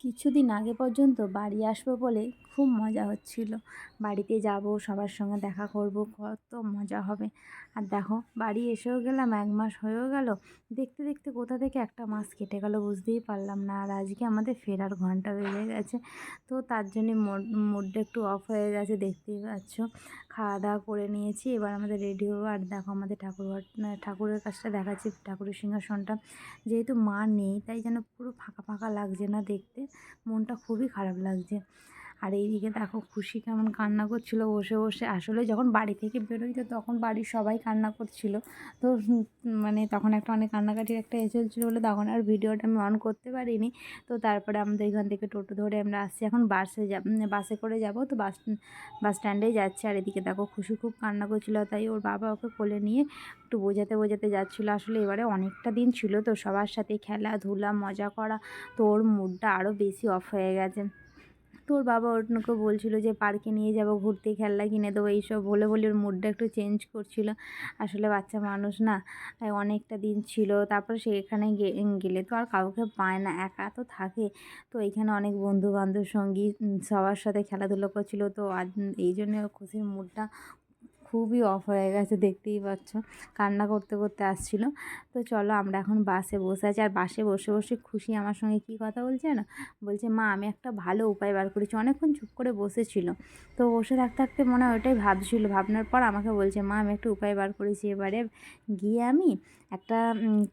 কিছুদিন আগে পর্যন্ত বাড়ি আসব বলে খুব মজা হচ্ছিল। বাড়িতে যাব, সবার সঙ্গে দেখা করব, কত মজা হবে। আর দেখো, বাড়ি এসেও গেলাম, এক মাস হয়েও গেল। দেখতে দেখতে কোথা থেকে একটা মাস কেটে গেল বুঝতেই পারলাম না। আর আজকে আমাদের ফেরার ঘণ্টা বেজে গেছে। তো তার জন্যে মুডটা একটু অফ হয়ে গেছে, দেখতেই পাচ্ছ। খাওয়া দাওয়া করে নিয়েছি, এবার আমাদের রেডি হব। আর দেখো, আমাদের ঠাকুর ঠাকুরের কাছটা দেখাচ্ছি, ঠাকুরের সিংহাসনটা। যেহেতু মা নেই, তাই যেন পুরো ফাঁকা ফাঁকা লাগছে না দেখতে। মনটা খুবই খারাপ লাগছে। আর এইদিকে দেখো খুশি কেমন কান্না করছিল বসে বসে। আসলে যখন বাড়ি থেকে বেরোই তো তখন বাড়ির সবাই কান্না করছিল। তো মানে তখন একটা অনেক কান্নাকাটির একটা এ চলছিলো বলে তখন আর ভিডিওটা আমি অন করতে পারিনি। তো তারপরে আমাদের এখান থেকে টোটো ধরে আমরা আসছি। এখন বাসে যাব বাসে করে যাব। তো বাস বাস স্ট্যান্ডেই যাচ্ছে। আর এদিকে দেখো খুশি খুব কান্না করছিল। তাই ওর বাবা ওকে কোলে নিয়ে একটু বোঝাতে বোঝাতে যাচ্ছিল। আসলে এবারে অনেকটা দিন ছিল তো সবার সাথে খেলাধুলা, মজা করা। তো ওর মুডটা আরও বেশি অফ হয়ে গেছে। তোর বাবা ওকে বলছিল যে, পার্কে নিয়ে যাব, ঘুরতে, খেলনা কিনে দেবো, এইসব বলে বলে ওর মুডটা একটু চেঞ্জ করছিল। আসলে বাচ্চা মানুষ না অনেকটা দিন ছিল, তারপর সেখানে গেলে তো আর কাউকে পায় না, একা তো থাকে। তো এখানে অনেক বন্ধু বান্ধব সঙ্গী সবার সাথে খেলাধুলো করছিল, তো আজ এই জন্য খুশির মুডটা খুবই অফ হয়ে গেছে, দেখতেই পাচ্ছ। কান্না করতে করতে আসছিল। তো চলো আমরা এখন বাসে বসে আছি। আর বাসে বসে বসে খুশি আমার সঙ্গে কী কথা বলছে না বলছে, মা, আমি একটা ভালো উপায় বার করেছি। অনেকক্ষণ চুপ করে বসেছিল। তো বসে থাকতে থাকতে মনে হয় ওটাই ভাবছিল। ভাবনার পর আমাকে বলছে, মা, আমি একটা উপায় বার করেছি এবারে। গিয়ে আমি একটা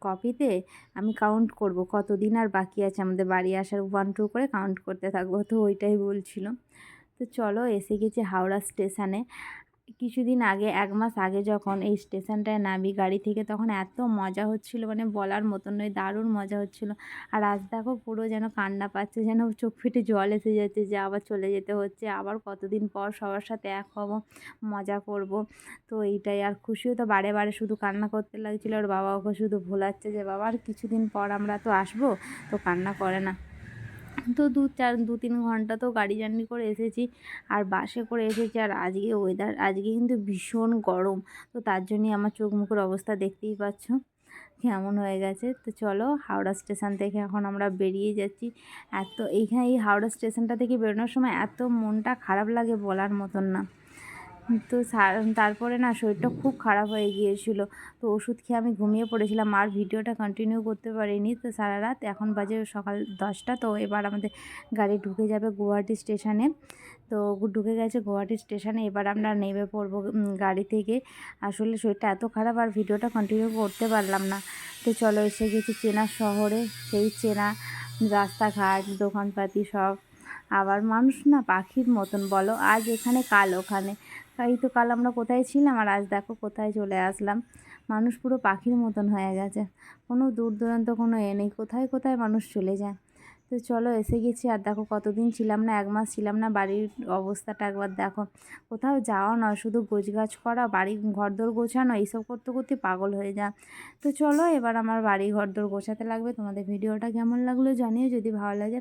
কপিতে আমি কাউন্ট করব। কতদিন আর বাকি আছে আমাদের বাড়ি আসার? ওয়ান টু করে কাউন্ট করতে থাকব। তো ওইটাই বলছিল। তো চলো এসে গেছি হাওড়া স্টেশনে কিছুদিন আগে, এক মাস আগে যখন এই স্টেশনটায় নামি গাড়ি থেকে, তখন এত মজা হচ্ছিল মানে বলার মতন নয়, দারুণ মজা হচ্ছিল। আর আজ দেখো পুরো যেন কান্না পাচ্ছে, যেন চোখ ফিটে জল এসে যাচ্ছে যে আবার চলে যেতে হচ্ছে, আবার কতদিন পর সবার সাথে এক হব, মজা করব। তো এইটাই, আর খুশিও তো বারে বারে শুধু কান্না করতে লাগছিল, আর বাবা ওকে শুধু ভোলাচ্ছে যে, বাবা, আর কিছুদিন পর আমরা তো আসব, তো কান্না করে না। তো দু চার, দু তিন ঘণ্টা তো গাড়ি জার্নি করে এসেছি। আর বাসে করে এসেছি। আর আজকে ওয়েদার আজকে কিন্তু ভীষণ গরম। তো তার জন্যই আমার চোখ মুখের অবস্থা দেখতেই পাচ্ছ। কেমন হয়ে গেছে। তো চলো হাওড়া স্টেশন থেকে এখন আমরা বেরিয়ে যাচ্ছি। এত এইখানে এই হাওড়া স্টেশনটা থেকে বেরোনোর সময় এত মনটা খারাপ লাগে বলার মতন না। তো তারপরে না শরীরটা খুব খারাপ হয়ে গিয়েছিল। তো ওষুধ খেয়ে আমি ঘুমিয়ে পড়েছিলাম, আর ভিডিওটা কন্টিনিউ করতে পারিনি। তো সারা রাত এখন বাজে সকাল দশটা, তো এবার আমাদের গাড়ি ঢুকে যাবে গুয়াহাটি স্টেশনে। তো ঢুকে গেছে গুয়াহাটি স্টেশনে, এবার আমরা নেমে পড়ব গাড়ি থেকে। আসলে শরীরটা এত খারাপ, আর ভিডিওটা কন্টিনিউ করতে পারলাম না। তো চলো এসে গেছি চেনা শহরে, সেই চেনা রাস্তাঘাট, দোকানপাতি সব। আবার মানুষ না পাখির মতন, বলো। আজ এখানে, কাল ওখানে। এই তো কাল আমরা কোথায় ছিলাম? আর আজ দেখো কোথায় চলে আসলাম। মানুষ পুরো পাখির মতন হয়ে গেছে। কোনো দূর দূরান্ত কোনো এ নেই। কোথায় কোথায় মানুষ চলে যায়? তো চলো এসে গেছি। আর দেখো কতদিন ছিলাম না, এক মাস ছিলাম না, বাড়ির অবস্থাটা একবার দেখো। কোথাও যাওয়া নয়, শুধু গোছগাছ করা, বাড়ি ঘরদোর গোছানো, এইসব করতে করতে পাগল হয়ে যা। তো চলো এবার আমার বাড়ি ঘরদোর গোছাতে লাগবে। তোমাদের ভিডিওটা কেমন লাগল জানিও। যদি ভালো লাগে